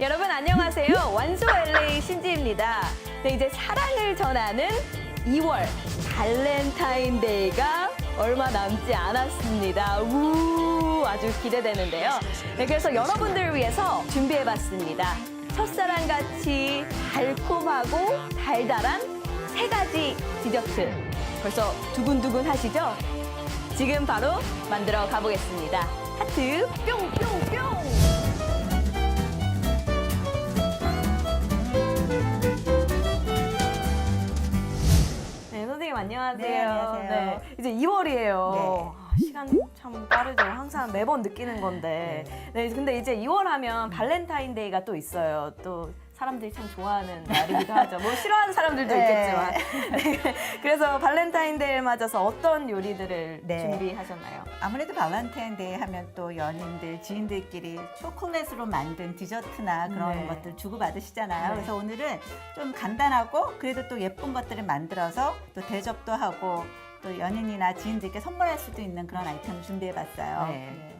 여러분 안녕하세요. 완소 LA 신지입니다. 네, 이제 사랑을 전하는 2월 발렌타인데이가 얼마 남지 않았습니다. 우 아주 기대되는데요. 네, 그래서 여러분들을 위해서 준비해봤습니다. 첫사랑 같이 달콤하고 달달한 세 가지 디저트. 벌써 두근두근 하시죠? 지금 바로 만들어 가보겠습니다. 하트 뿅뿅뿅! 안녕하세요. 네, 안녕하세요. 네, 이제 2월이에요. 네. 시간 참 빠르죠. 항상 매번 느끼는 건데. 네, 근데 이제 2월 하면 발렌타인데이가 또 있어요. 또 사람들이 참 좋아하는 날이기도 하죠. 뭐 싫어하는 사람들도 네. 있겠지만. 네, 그래서 발렌타인데이를 맞아서 어떤 요리들을 네. 준비하셨나요? 아무래도 발렌타인데이 하면 또 연인들, 지인들끼리 초콜릿으로 만든 디저트나 그런 네. 것들 주고받으시잖아요. 네. 그래서 오늘은 좀 간단하고 그래도 또 예쁜 것들을 만들어서 또 대접도 하고 또 연인이나 지인들께 선물할 수도 있는 그런 아이템을 준비해봤어요. 네.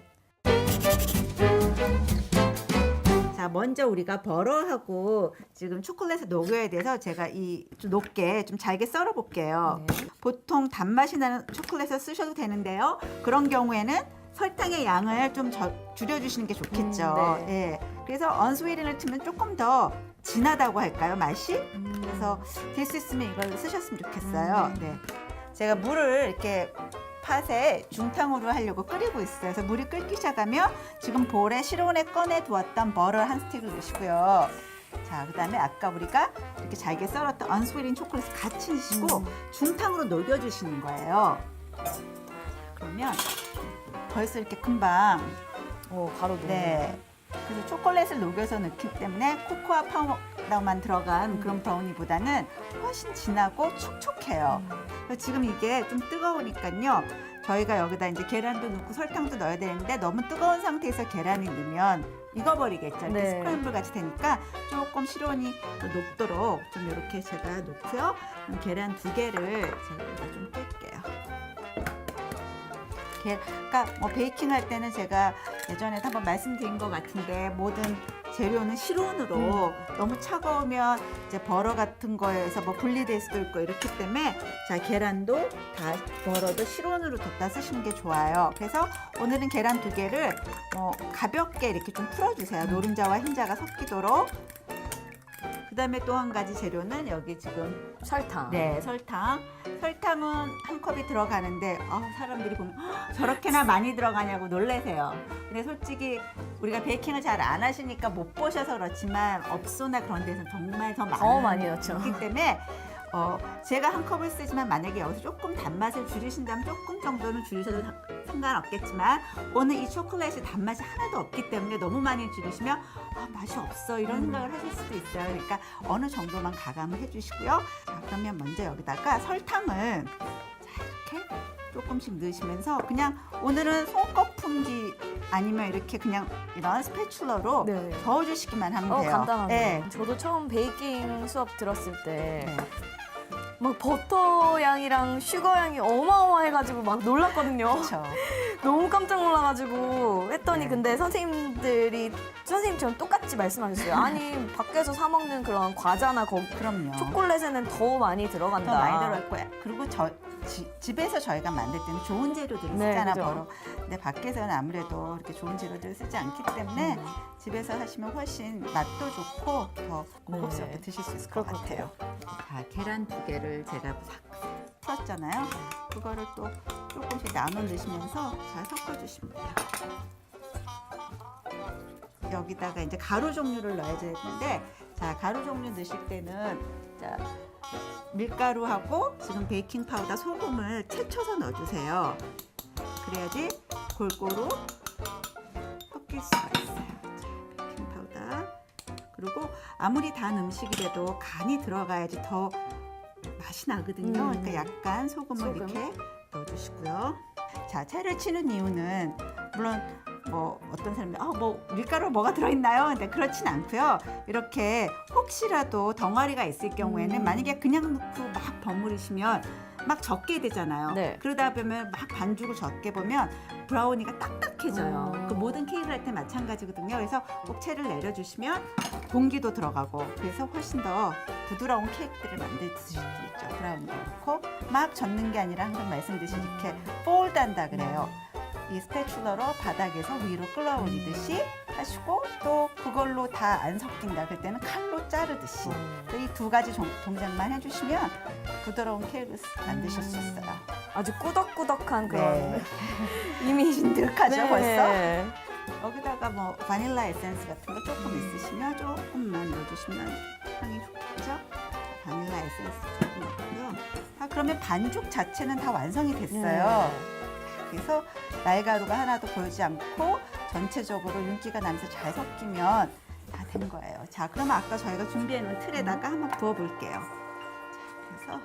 자, 먼저 우리가 버러하고 지금 초콜릿을 녹여야 돼서 제가 이 좀 높게 좀 잘게 썰어 볼게요. 네. 보통 단맛이 나는 초콜릿을 쓰셔도 되는데요. 그런 경우에는 설탕의 양을 좀 저- 줄여주시는 게 좋겠죠. 음, 예. 그래서 언스웨린을 틀면 조금 더 진하다고 할까요, 맛이? 그래서 될 수 있으면 이걸 쓰셨으면 좋겠어요. 음. 네. 제가 물을 이렇게 팥에 중탕으로 하려고 끓이고 있어요. 그래서 물이 끓기 시작하면 지금 볼에 실온에 꺼내 두었던 버터 한 스틱을 넣으시고요. 자, 그 다음에 아까 우리가 이렇게 잘게 썰었던 언스웨린 초콜릿을 같이 넣으시고 음. 중탕으로 녹여주시는 거예요. 그러면 벌써 이렇게 금방 오, 바로 녹네. 네. 그래서 초콜릿을 녹여서 넣기 때문에 코코아 파우더 만 들어간 그런 브라우니보다는 훨씬 진하고 촉촉해요. 그래서 지금 이게 좀 뜨거우니까요. 저희가 여기다 이제 계란도 넣고 설탕도 넣어야 되는데 너무 뜨거운 상태에서 계란이 넣으면 익어버리겠죠. 이렇게 네. 스크램블 같이 되니까 조금 실온이 높도록 좀 이렇게 제가 놓고요. 그럼 계란 두 개를 제가 여기다 좀 뺄게요. 게- 그러니까 뭐 베이킹 할 때는 제가 예전에 한번 말씀드린 것 같은데 모든 재료는 실온으로 너무 차가우면 이제 버러 같은 거에서 뭐 분리될 수도 있고 이렇기 때문에 자 계란도 다 버러도 실온으로 뒀다 쓰시는 게 좋아요. 그래서 오늘은 계란 두 개를 뭐 가볍게 이렇게 좀 풀어주세요. 노른자와 흰자가 섞이도록. 그다음에 또 한 가지 재료는 여기 지금 설탕. 네, 설탕. 설탕은 한 컵이 들어가는데 아, 사람들이 보면 "헉, 저렇게나 많이 들어가냐고 놀래세요. 근데 솔직히 우리가 베이킹을 잘 안 하시니까 못 보셔서 그렇지만 업소나 그런 데서는 정말 더 많이, 더 많이 넣죠. 넣기 때문에 어, 제가 한 컵을 쓰지만 만약에 여기서 조금 단맛을 줄이신다면 조금 정도는 줄이셔도 상- 상관없겠지만 오늘 이 초콜릿이 단맛이 하나도 없기 때문에 너무 많이 줄이시면 아, 맛이 없어 이런 음. 생각을 하실 수도 있어요. 그러니까 어느 정도만 가감을 해주시고요. 자, 그러면 먼저 여기다가 설탕을 자, 이렇게 조금씩 넣으시면서 그냥 오늘은 손거품기 아니면 이렇게 그냥 이런 스패츌러로 네. 저어주시기만 하면 어, 돼요. 간단하네요. 네. 저도 처음 베이킹 수업 들었을 때 네. 막 버터 양이랑 슈거 양이 어마어마해가지고 막 놀랐거든요. 그렇죠. 너무 깜짝 놀라가지고 했더니 네. 근데 선생님들이 선생님처럼 똑같이 말씀하셨어요. 아니 밖에서 사 먹는 그런 과자나 거, 그럼요. 초콜릿에는 더 많이 들어간다. 더 많이 들어갈 거야. 그리고 저 지- 집에서 저희가 만들 때는 좋은 재료들을 네, 쓰잖아 그죠. 바로. 근데 밖에서는 아무래도 이렇게 좋은 재료들을 쓰지 않기 때문에 음. 집에서 하시면 훨씬 맛도 좋고 더 고급스럽게 네. 드실 수 있을 것 그럴 것 같아요. 자, 계란 두 개를 제가 싹 풀었잖아요. 그거를 또 조금씩 나눠 넣으시면서 잘 섞어주시면 돼요. 여기다가 이제 가루 종류를 넣어야 되는데 자 가루 종류 넣으실 때는 자 밀가루하고 지금 베이킹 파우더 소금을 채쳐서 넣어주세요. 그래야지 골고루 섞일 수가 있어요. 자, 베이킹 파우더 그리고 아무리 단 음식이라도 간이 들어가야지 더 맛이 나거든요. 음. 그러니까 약간 소금을 소금. 이렇게 주시고요. 자, 채를 치는 이유는 물론 뭐 어떤 사람이 아뭐 밀가루 뭐가 들어있나요? 근데 그렇진 않고요. 이렇게 혹시라도 덩어리가 있을 경우에는 음. 만약에 그냥 넣고 막 버무리시면 막 적게 되잖아요. 네. 그러다 보면 막 반죽을 적게 보면 브라우니가 딱딱해져요. 음. 그 모든 케이크를 할 때 마찬가지거든요. 그래서 꼭 채를 내려주시면 공기도 들어가고 그래서 훨씬 더 부드러운 케이크들을 만들 수 있죠. 브라우니가 그렇고 막 젓는 게 아니라 항상 말씀드리듯이 이렇게 폴드한다 그래요. 이 스패츌러로 바닥에서 위로 끌어올리듯이 하시고 또 그걸로 다 안 섞인다 그럴 때는 칼로 자르듯이 이 두 가지 종- 동작만 해주시면 부드러운 케이크를 만드실 수 있어요. 아주 꾸덕꾸덕한 그런 네. 이미 진득하죠 네. 벌써. 여기다가 뭐 바닐라 에센스 같은 거 조금 있으시면 조금만 넣어주시면 향이 좋겠죠? 바닐라 에센스 조금 넣고요. 아 그러면 반죽 자체는 다 완성이 됐어요. 그래서 날가루가 하나도 보이지 않고 전체적으로 윤기가 나면서 잘 섞이면 다 된 거예요. 자, 그러면 아까 저희가 준비해 놓은 틀에다가 한번 부어 볼게요. 자, 그래서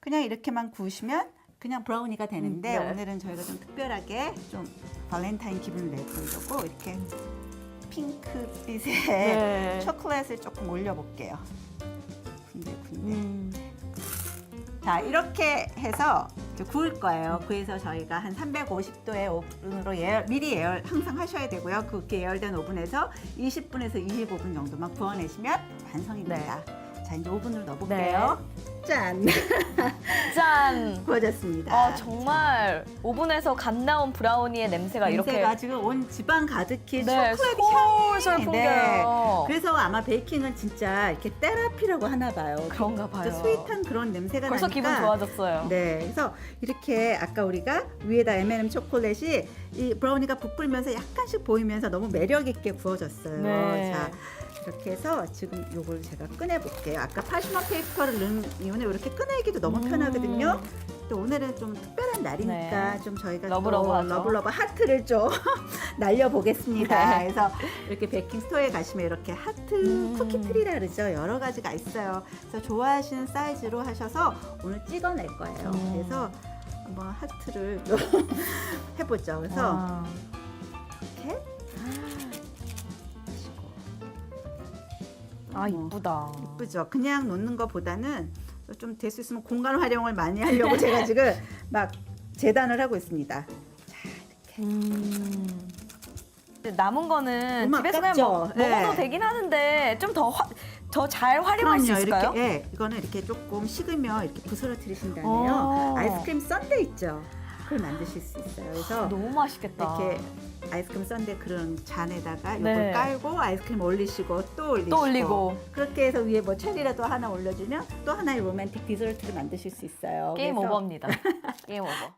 그냥 이렇게만 구우시면 그냥 브라우니가 되는데 음, 네. 오늘은 저희가 좀 특별하게 좀 발렌타인 기분을 내보려고 이렇게 핑크빛의 네. 초콜릿을 조금 올려볼게요. 군데군데. 음. 자 이렇게 해서 구울 거예요. 그래서 저희가 한 350도의 오븐으로 예열, 미리 예열 항상 하셔야 되고요. 그렇게 예열된 오븐에서 20분에서 25분 정도만 구워내시면 완성입니다. 자 이제 오븐을 넣어볼게요. 짠 짠. 구워졌습니다. 아 정말 오븐에서 갓 나온 브라우니의 냄새가 냄새가 이렇게 지금 온 집안 가득히 네, 초콜릿 솔솔 향이 풍겨요. 그래서 아마 베이킹은 진짜 이렇게 테라피라고 하나 봐요. 그런가 봐요. 진짜 스윗한 그런 냄새가 벌써 나니까 기분 좋아졌어요. 네, 그래서 이렇게 아까 우리가 위에다 M&M 초콜릿이 이 브라우니가 부풀면서 약간씩 보이면서 너무 매력 있게 구워졌어요. 네. 자, 이렇게 해서 지금 요걸 제가 꺼내 볼게요. 아까 파시마 페이퍼를 넣은 이유는 이렇게 꺼내기도 너무 음. 편하거든요. 또 오늘은 좀 특별한 날이니까 네. 좀 저희가. 또 러브러브 하트를 좀 날려 보겠습니다. 네. 그래서 이렇게 베이킹 스토어에 가시면 이렇게 하트 음. 쿠키 트리라 그러죠. 여러 가지가 있어요. 그래서 좋아하시는 사이즈로 하셔서 오늘 찍어낼 거예요. 음. 그래서 한번 하트를 또 해보죠. 그래서 와. 이렇게 아뭐 이쁘다. 예쁘죠. 그냥 놓는 것보다는 좀 될 수 있으면 공간 활용을 많이 하려고 제가 지금 막 재단을 하고 있습니다. 음. 근데 남은 거는 너무 집에서 그냥 아깝죠? 먹, 먹어도 네. 되긴 하는데 좀 더 더 잘 활용할 수 있을까요? 이렇게 예, 이거는 이렇게 조금 식으면 이렇게 부스러뜨리신 다음에요. 오. 아이스크림 썬데 있죠. 그걸 만드실 수 있어요. 그래서 너무 맛있겠다. 이렇게 아이스크림 썬데 그런 잔에다가 이걸 네. 깔고 아이스크림 올리시고 또 올리시고 또 올리고 그렇게 해서 위에 뭐 체리라도 하나 올려주면 또 하나의 로맨틱 디저트를 만드실 수 있어요. 게임 그래서 오버입니다. 게임 오버.